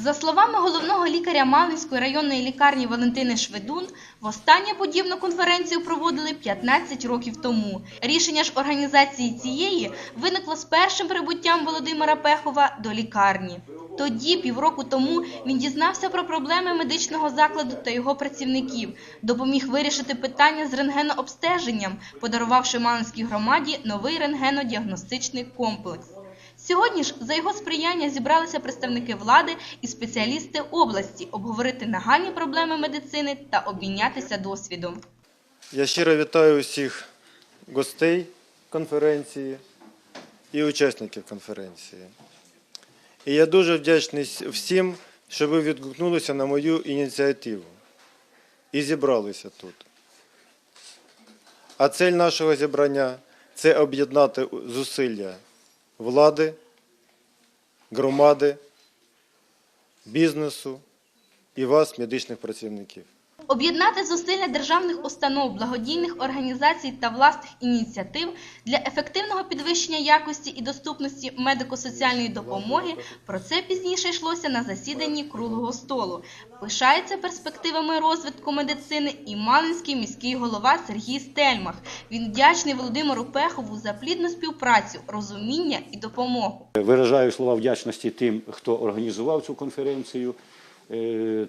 За словами головного лікаря Малинської районної лікарні Валентини Шведун, востаннє подібну конференцію проводили 15 років тому. Рішення ж організації цієї виникло з першим прибуттям Володимира Пехова до лікарні. Тоді, півроку тому, він дізнався про проблеми медичного закладу та його працівників, допоміг вирішити питання з рентгенообстеженням, подарувавши Малинській громаді новий рентгенодіагностичний комплекс. Сьогодні ж за його сприяння зібралися представники влади і спеціалісти області обговорити нагальні проблеми медицини та обмінятися досвідом. Я щиро вітаю усіх гостей конференції і учасників конференції. І я дуже вдячний всім, що ви відгукнулися на мою ініціативу і зібралися тут. А цель нашого зібрання це об'єднати зусилля влади, громади, бізнесу і вас, медичних працівників. Об'єднати зусилля державних установ, благодійних організацій та власних ініціатив для ефективного підвищення якості і доступності медико-соціальної допомоги. Про це пізніше йшлося на засіданні круглого столу. Пишається перспективами розвитку медицини і Малинський міський голова Сергій Стельмах. Він вдячний Володимиру Пехову за плідну співпрацю, розуміння і допомогу. Виражаю слова вдячності тим, хто організував цю конференцію,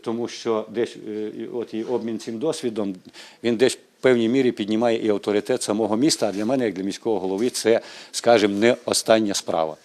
тому що десь е, от і обмін цим досвідом він десь в певній мірі піднімає і авторитет самого міста. А для мене, як для міського голови, це, скажімо, не остання справа.